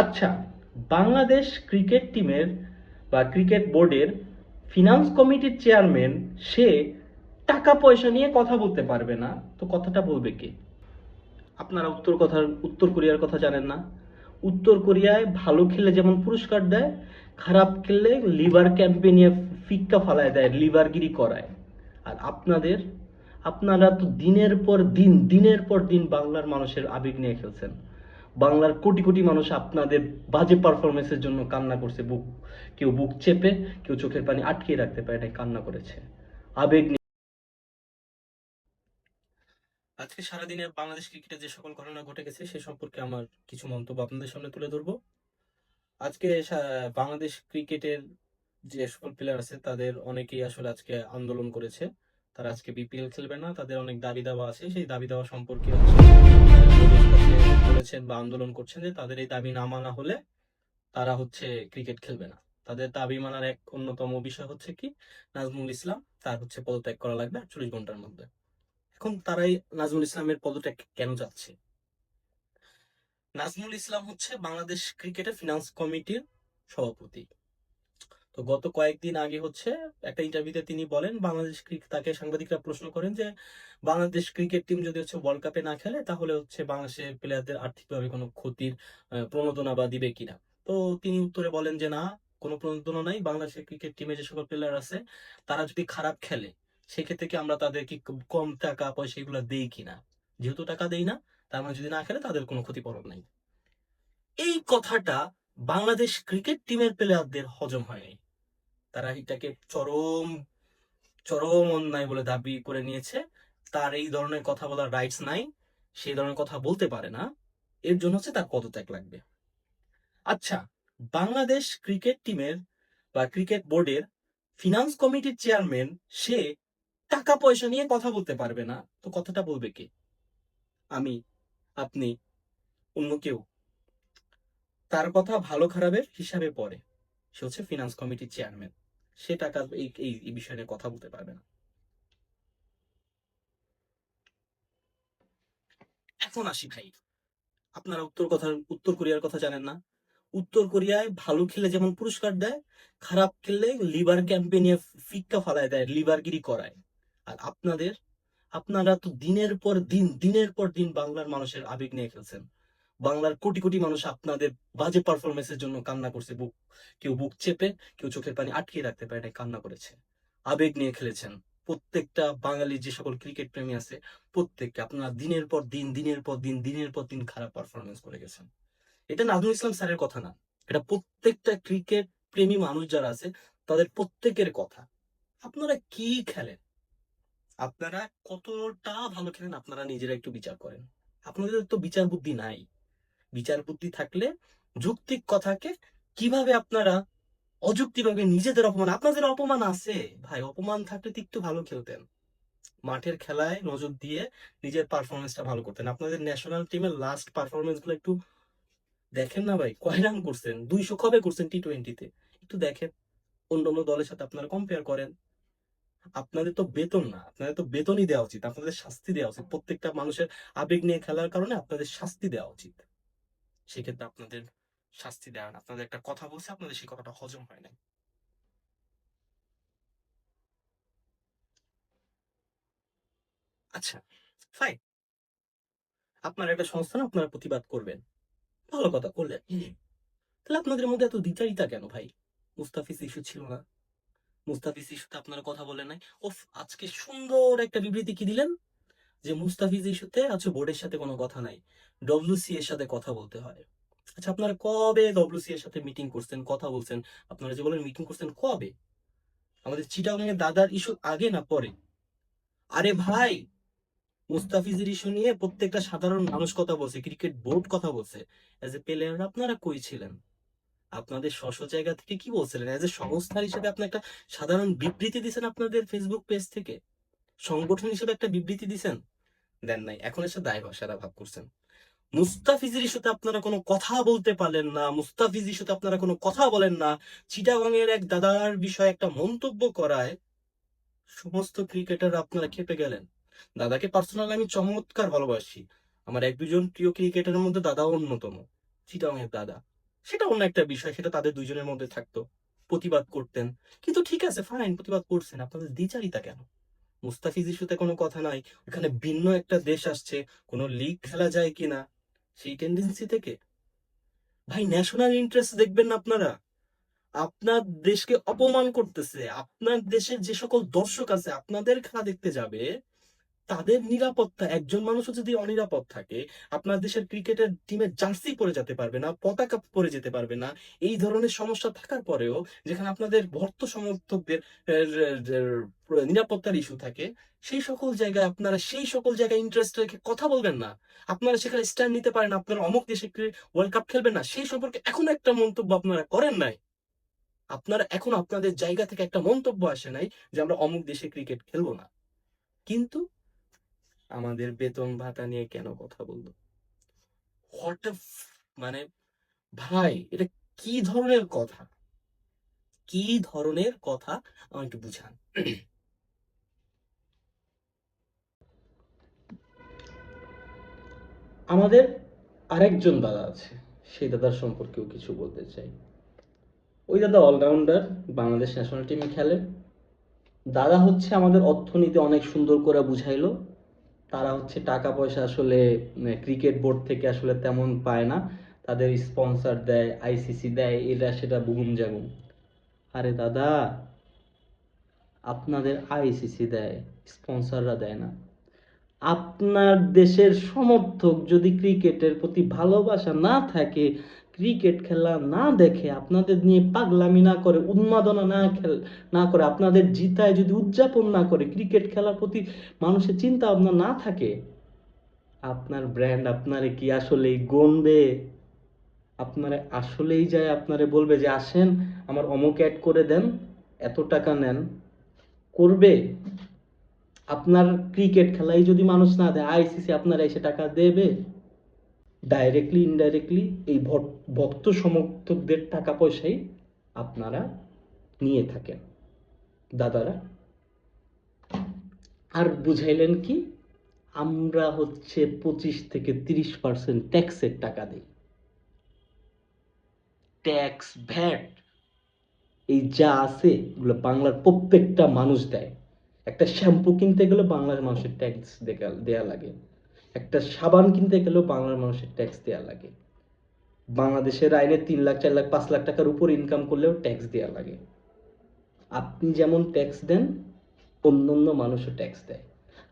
আচ্ছা বাংলাদেশ ক্রিকেট টিমের বা ক্রিকেট বোর্ডের ফিনান্স কমিটির চেয়ারম্যান সে টাকা পয়সা নিয়ে কথা বলতে পারবে না। তো কথাটা বলবে কে? আপনারা উত্তর কথার, উত্তর কোরিয়ার কথা জানেন না। উত্তর কোরিয়ায় ভালো খেললে যেমন পুরস্কার দেয়, খারাপ খেললে লিভার ক্যাম্পে নিয়ে ফিক্কা ফালায় দেয়, লিভারগিরি করায়। আর আপনাদের, আপনারা তো দিনের পর দিন, দিনের পর দিন বাংলার মানুষের আবেগ নিয়ে খেলছেন। বাংলার কোটি কোটি মানুষ আপনাদের বাজে পারফরমেন্সের জন্য কান্না করছে, বুক, কেউ বুক চেপে, কেউ চোখের পানি আটকে রাখতে পারে নাই কান্না করেছে। আবেগ আজকে সারাদিনে বাংলাদেশ ক্রিকেটে যে সকল ঘটনা ঘটে গেছে, সে সম্পর্কে আমার কিছু মন্তব্য আপনাদের সামনে তুলে ধরবো। আজকে বাংলাদেশ ক্রিকেটের যে সকল প্লেয়ার আছে, তাদের অনেকেই আসলে আজকে আন্দোলন করেছে। তারা আজকে বিপিএল খেলবে না, তাদের অনেক দাবি দাওয়া আছে, সেই দাবি দাওয়া সম্পর্কে বলেছেন বা আন্দোলন করছেন যে তাদের এই দাবি না মানা হলে তারা হচ্ছে ক্রিকেট খেলবে না। তাদের দাবি মানার এক অন্যতম বিষয় হচ্ছে কি? নাজমুল ইসলাম, তার হচ্ছে পদত্যাগ করা লাগবে আটচল্লিশ ঘণ্টার মধ্যে। এখন তারাই নাজমুল ইসলামের পদত্যাগ কেন যাচ্ছে নাজমুল ইসলাম হচ্ছে বাংলাদেশ ক্রিকেটের ফিনান্স কমিটির সভাপতি। তো গত কয়েকদিন আগে হচ্ছে একটা ইন্টারভিউতে তিনি বলেন, বাংলাদেশ ক্রিকেট তাকে সাংবাদিকরা প্রশ্ন করেন যে, বাংলাদেশ ক্রিকেট টিম যদি হচ্ছে ওয়ার্ল্ড কাপে না খেলে, তাহলে হচ্ছে বাংলাদেশের প্লেয়ারদের আর্থিকভাবে কোনো ক্ষতির প্রণোদনা বা দিবে কিনা? তো তিনি উত্তরে বলেন যে, না, কোনো প্রণোদনা নাই। বাংলাদেশের ক্রিকেট টিমে যে সকল প্লেয়ার আছে, তারা যদি খারাপ খেলে, সেক্ষেত্রে কি আমরা তাদেরকে কম টাকা পয়সা এগুলো দেই কিনা? যেহেতু টাকা দেই না, তার মানে যদি না খেলে, তাদের কোনো ক্ষতিপূরণ নাই। এই কথাটা বাংলাদেশ ক্রিকেট টিমের প্লেয়ারদের হজম হয়নি। তারা এটাকে চরম চরম অন্যায় বলে দাবি করে নিয়েছে। তার এই ধরনের কথা বলার রাইটস নাই, সেই ধরনের কথা বলতে পারে না। এর জন্য হচ্ছে তার পদত্যাগ লাগবে। আচ্ছা বাংলাদেশ ক্রিকেট টিমের বা ক্রিকেট বোর্ডের ফিনান্স কমিটির চেয়ারম্যান সে টাকা পয়সা নিয়ে কথা বলতে পারবে না। তো কথাটা বলবে কে? আমি, আপনি, অন্য কেউ। তার কথা ভালো খারাপের হিসাবে পড়ে। সে হচ্ছে ফিনান্স কমিটির চেয়ারম্যান সে টাকা এই এই বিষয় নিয়ে কথা বলতে পারবে না। এখন আসি ভাই। আপনারা উত্তর কথা উত্তর কোরিয়ার কথা জানেন না। উত্তর কোরিয়ায় ভালো খেলে যেমন পুরস্কার দেয়, খারাপ খেললে লিভার ক্যাম্পে নিয়ে ফিক্কা ফালায় দেয় লিভারগিরি করায়। আর আপনাদের, আপনারা তো দিনের পর দিন, দিনের পর দিন বাংলার মানুষের আবেগ নিয়ে খেলছেন। বাংলার কোটি কোটি মানুষ আপনাদের বাজে পারফরমেন্সের জন্য কান্না করছে। বুক, কেউ বুক চেপে, কেউ চোখের পানি আটকে রাখতে পারে নাই, কান্না করেছে। আবেগ নিয়ে খেলেছেন। প্রত্যেকটা বাঙালি যে সকল ক্রিকেট প্রেমী আছে, প্রত্যেককে আপনারা দিনের পর দিন, দিনের পর দিন, দিনের পর দিন খারাপ পারফরমেন্স করে গেছেন। এটা নাজমুল ইসলাম স্যারের কথা না। এটা প্রত্যেকটা ক্রিকেট প্রেমী মানুষ যারা আছে, তাদের প্রত্যেকের কথা। আপনারা কি খেলেন? আপনারা কতটা ভালো খেলেন, আপনারা নিজেরা একটু বিচার করেন। আপনাদের তো বিচার বুদ্ধি নাই। বিচার বুদ্ধি থাকলে যৌক্তিক কথাকে কীভাবে আপনারা অযুক্তিভাবে নিজেদের অপমান, আপনাদের অপমান আছে। ভাই, অপমান থাকলে একটু ভালো খেলতেন। মাঠের খেলায় নজর দিয়ে নিজের পারফরমেন্সটা ভালো করতেন। আপনাদের ন্যাশনাল টিমের লাস্ট পারফরমেন্সগুলো একটু দেখেন না ভাই, কয় রান করছেন? দুইশো কবে করছেন টি টোয়েন্টিতে একটু দেখেন। অন্য অন্য দলের সাথে আপনারা কম্পেয়ার করেন। আপনাদের তো বেতন না, আপনাদের তো বেতনই দেওয়া উচিত, আপনাদের শাস্তি দেওয়া উচিত। প্রত্যেকটা মানুষের আবেগ নিয়ে খেলার কারণে আপনাদের শাস্তি দেওয়া উচিত। সেক্ষেত্রে আপনাদের শাস্তি দেওয়া না। আপনাদের একটা কথা বলছে আপনাদের সেই কথাটা হজম হয় না আচ্ছা ফাইন আপনার একটা সংস্থা না আপনারা প্রতিবাদ করবেন। ভালো কথা করলেন। তাহলে আপনাদের মধ্যে এত দ্বিচারিতা কেন ভাই? মুস্তাফিজ ইস্যু ছিল না। মুস্তাফিজ ইস্যুতে আপনারা কথা বলেন নাই। ওফ আজকে সুন্দর একটা বিবৃতি কি দিলেন? যে মুস্তাফিজ ইস্যুতে আছে, বোর্ডের সাথে কোনো কথা নাই। ডব্লিউসি এর সাথে কথা বলতে হয়। আচ্ছা আপনারা কবে ডব্লিউসি এর সাথে মিটিং করছেন, কথা বলছেন? আপনারা যে বলেন মিটিং করছেন কবে? আমাদের চিটাগাং এর দাদার ইস্যু আগে না পরে? আরে ভাই, মুস্তাফিজের ইস্যু নিয়ে প্রত্যেকটা সাধারণ মানুষ কথা বলছে ক্রিকেট বোর্ড কথা বলছে। এজ এ প্লেয়ার আপনারা কই ছিলেন? আপনাদের স্ব স্ব জায়গা থেকে কি বলছিলেন? এজ এ সংস্থার হিসেবে আপনি একটা সাধারণ বিবৃতি দিয়েছেন আপনাদের ফেসবুক পেজ থেকে? সংগঠন হিসেবে একটা বিবৃতি দিছেন? দেন নাই, এখন এসে দায় ভাষারা ভাব করছেন। মুস্তাফিজের ইস্যুতে আপনারা কোনো কথা বলতে পারলেন না মুস্তাফিজ ইস্যুতে আপনারা কোনো কথা বলেন না। চিটাগাং এর এক দাদার বিষয়ে একটা মন্তব্য করায় সমস্ত ক্রিকেটার আপনারা খেপে গেলেন। দাদাকে পার্সোনাল আমি চমৎকার ভালোবাসি। আমার এক দুজন প্রিয় ক্রিকেটারের মধ্যে দাদা অন্যতম চিটাগাং এর দাদা। সেটা অন্য একটা বিষয়, সেটা তাদের দুইজনের মধ্যে থাকতো। প্রতিবাদ করতেন। কিন্তু ঠিক আছে ফাইন প্রতিবাদ করছেন। আপনাদের দ্বিচারিতা কেন? মুস্তাফিজ ইস্যুতে কোনো কথা নাই। ওখানে ভিন্ন একটা দেশ আসছে। কোনো লিগ খেলা যায় কিনা? সেই টেন্ডেন্সি থেকে? ভাই ন্যাশনাল ইন্টারেস্ট দেখবেন না আপনারা? আপনার দেশকে অপমান করতেছে। আপনার দেশের যে সকল দর্শক আছে, আপনাদের খেলা দেখতে যাবে। তাদের নিরাপত্তা, একজন মানুষও যদি অনিরাপদ থাকে, আপনার দেশের ক্রিকেটের টিমের জার্সি পরে যেতে পারবে না, পতাকা পরে যেতে পারবে না, এই ধরনের সমস্যা থাকার পরেও যেখানে আপনাদের ভর্ত সমর্থকদের নিরাপত্তার ইস্যু থাকে, সেই সকল জায়গায় আপনারা, সেই সকল জায়গায় ইন্টারেস্ট রেখে কথা বলবেন না। আপনারা সেখানে স্ট্যান্ড নিতে পারেন, আপনারা অমুক দেশে ওয়ার্ল্ড কাপ খেলবেন না, সেই সম্পর্কে এখনও একটা মন্তব্য আপনারা করেন নাই। আপনারা এখন আপনাদের জায়গা থেকে একটা মন্তব্য আসে নাই যে আমরা অমুক দেশে ক্রিকেট খেলব না। কিন্তু আমাদের বেতন ভাতা নিয়ে কেন কথা বলল? হোয়াট মানে ভাই, এটা কি ধরনের কথা? কি ধরনের কথা? আমাকে একটু বুঝান। আমাদের আরেকজন দাদা আছে, সেই দাদার সম্পর্কেও কিছু বলতে চাই। ওই দাদা অলরাউন্ডার বাংলাদেশ ন্যাশনাল টিমে খেলে। দাদা হচ্ছে আমাদের অর্থনীতি অনেক সুন্দর করে বুঝাইলো। তারা হচ্ছে টাকা পয়সা আসলে ক্রিকেট বোর্ড থেকে আসলে তেমন পায় না। তাদের স্পন্সর দেয় আইসিসি দেয় এটা সেটা বুগুম জাগুম আরে দাদা, আপনাদের আইসিসি দেয় স্পন্সররা দেয় না। আপনার দেশের সমর্থক যদি ক্রিকেটের প্রতি ভালোবাসা না থাকে ক্রিকেট খেলা না দেখে আপনাদের নিয়ে পাগলামি না করে, উন্মাদনা না খেল, না করে, আপনাদের জিতায় যদি উদযাপন না করে, ক্রিকেট খেলার প্রতি মানুষের চিন্তা ভাবনা না থাকে, আপনার ব্র্যান্ড আপনারে কি আসলেই গণবে? আপনারে আসলেই যায়, আপনারে বলবে যে, আসেন, আমার অমুক অ্যাড করে দেন, এত টাকা নেন। করবে। আপনার ক্রিকেট খেলায় যদি মানুষ না দেয় আইসিসি আপনারা এসে টাকা দেবে? ডাইরেক্টলি ইনডাইরেক্টলি এই ভক্ত সমর্থকদের টাকা পয়সাই আপনারা নিয়ে থাকেন। দাদারা, আর বুঝাইলেন কি? আমরা হচ্ছে পঁচিশ থেকে তিরিশ পার্সেন্ট ট্যাক্সের টাকা দিই। ট্যাক্স ভ্যাট এই যা আছে এগুলো বাংলার প্রত্যেকটা মানুষ দেয়। একটা শ্যাম্পু কিনতে গেলে বাংলার মানুষের ট্যাক্স দেয়া লাগে। একটা সাবান কিনতে গেলেও বাংলার মানুষের ট্যাক্স দেওয়া লাগে। বাংলাদেশের আইনে তিন লাখ, চার লাখ, পাঁচ লাখ টাকার উপর ইনকাম করলেও ট্যাক্স দেওয়া লাগে। আপনি যেমন ট্যাক্স দেন অন্য অন্য মানুষও ট্যাক্স দেয়।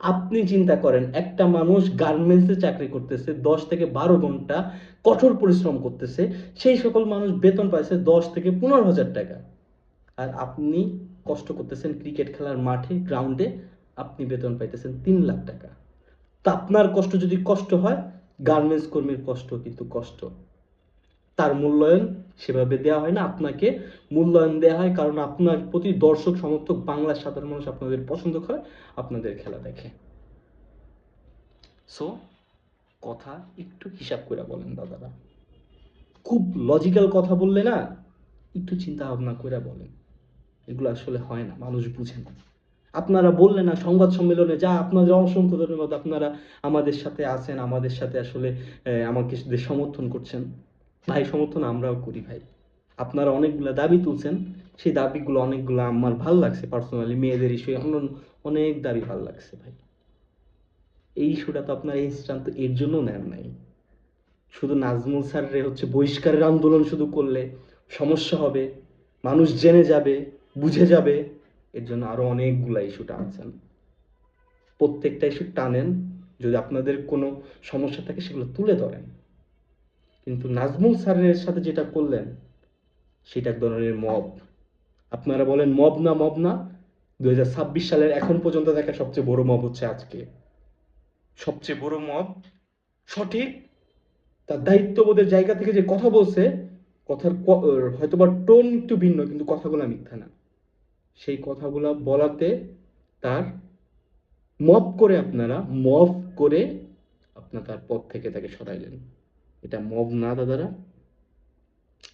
আপনি চিন্তা করেন, একটা মানুষ গার্মেন্টসে চাকরি করতেছে, দশ থেকে বারো ঘণ্টা কঠোর পরিশ্রম করতেছে, সেই সকল মানুষ বেতন পাইছে দশ থেকে পনেরো হাজার টাকা। আর আপনি কষ্ট করতেছেন ক্রিকেট খেলার মাঠে গ্রাউন্ডে আপনি বেতন পাইতেছেন তিন লাখ টাকা। তা আপনার কষ্ট যদি কষ্ট হয় গার্মেন্টস কর্মীর কষ্ট কিন্তু কষ্ট। তার মূল্যায়ন সেভাবে দেওয়া হয় না, আপনাকে মূল্যায়ন দেওয়া হয় কারণ আপনার প্রতি দর্শক, সমর্থক, বাংলার সাধারণ মানুষ আপনাদের পছন্দ করে, আপনাদের খেলা দেখে। সো কথা একটু হিসাব করে বলেন দাদারা। খুব লজিক্যাল কথা বললে না, একটু চিন্তা ভাবনা করে বলেন। এগুলো আসলে হয় না, মানুষ বুঝে না। আপনারা বললেন না সংবাদ সম্মেলনে, যা আপনাদের অসংখ্য ধন্যবাদ, আপনারা আমাদের সাথে আছেন, আমাদের সাথে আসলে আমাকে সমর্থন করছেন। ভাই, সমর্থন আমরাও করি ভাই। আপনারা অনেকগুলো দাবি তুলছেন, সেই দাবিগুলো, অনেকগুলো আমার ভালো লাগছে পার্সোনালি মেয়েদের ইস্যু অন্য অনেক দাবি ভালো লাগছে ভাই। এই ইস্যুটা তো আপনার ইনস্টান্ট এর জন্য নেন নাই। শুধু নাজমুল স্যারের হচ্ছে বহিষ্কারের আন্দোলন শুধু করলে সমস্যা হবে, মানুষ জেনে যাবে, বুঝে যাবে এর জন্য আরও অনেকগুলা ইস্যু টানছেন। প্রত্যেকটা ইস্যু টানেন, যদি আপনাদের কোনো সমস্যা থাকে সেগুলো তুলে ধরেন। কিন্তু নাজমুল স্যারের সাথে যেটা করলেন, সেটা এক ধরনের মব। আপনারা বলেন মব না মব না দু হাজার ছাব্বিশ সালের এখন পর্যন্ত দেখা সবচেয়ে বড় মব হচ্ছে আজকে। সবচেয়ে বড় মব, সঠিক, তার দায়িত্ববোধের জায়গা থেকে যে কথা বলছে, কথার হয়তোবা টোন একটু ভিন্ন, কিন্তু কথাগুলো মিথ্যা না। সেই কথাগুলো বলাতে তার মব করে আপনারা মব করে আপনার তার পথ থেকে তাকে সরাইলেন। এটা মব না দাদারা।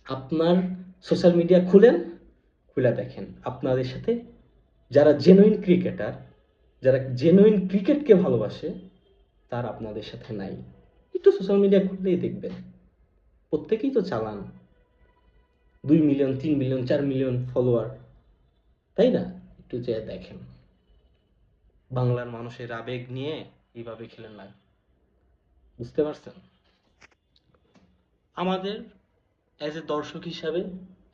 আপনার সোশ্যাল মিডিয়া খুলেন, খুলে দেখেন। আপনাদের সাথে যারা জেনুইন ক্রিকেটার যারা জেনুইন ক্রিকেটকে ভালোবাসে, তার আপনাদের সাথে নাই। একটু সোশ্যাল মিডিয়া খুললেই দেখবেন। প্রত্যেকেই তো চালান। দুই মিলিয়ন তিন মিলিয়ন চার মিলিয়ন ফলোয়ার তাই না? একটু চেয়ে দেখেন। বাংলার মানুষের আবেগ নিয়ে এইভাবে খেলেন না। বুঝতে পারছেন? আমাদের অ্যাজ এ দর্শক হিসাবে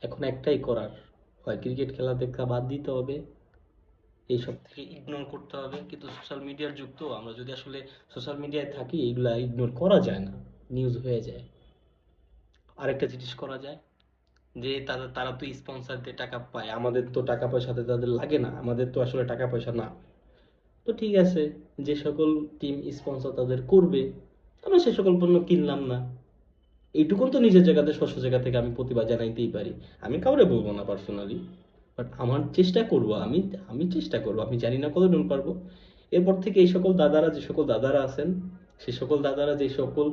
এখন একটাই করার। হয় ক্রিকেট খেলা দেখা বাদ দিতে হবে, এইসব থেকে ইগনোর করতে হবে। কিন্তু সোশ্যাল মিডিয়ার যুক্ত আমরা যদি আসলে সোশ্যাল মিডিয়ায় থাকি এগুলা ইগনোর করা যায় না। নিউজ হয়ে যায়। আরেকটা জিনিস করা যায়। যে তারা তারা তো স্পন্সর দিয়ে টাকা পায়, আমাদের তো টাকা পয়সাতে তাদের লাগে না, আমাদের তো আসলে টাকা পয়সা না। তো ঠিক আছে, যে সকল টিম স্পন্সর তাদের করবে, আমরা সে সকল পণ্য কিনলাম না। এইটুকুন তো নিজের জায়গাতে, স্বস্ব জায়গা থেকে আমি প্রতিভা জানাইতেই পারি। আমি কাউরে বলব না পার্সোনালি বাট আমার চেষ্টা করব, আমি আমি চেষ্টা করব, আমি জানি না কতটুকু পারব। এরপর থেকে এই সকল দাদারা, যে সকল দাদারা আছেন, সে সকল দাদারা যে সকল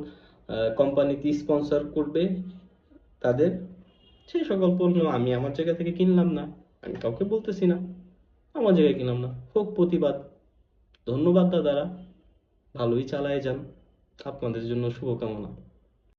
কোম্পানিতে স্পন্সর করবে, তাদের সেই সকল পণ্য আমি আমার জায়গা থেকে কিনলাম না। আমি কাউকে বলতেছি না। আমার জায়গায় কিনলাম না। হোক প্রতিবাদ। ধন্যবাদ দাদারা। ভালোই চালায় যান। আপনাদের জন্য শুভকামনা।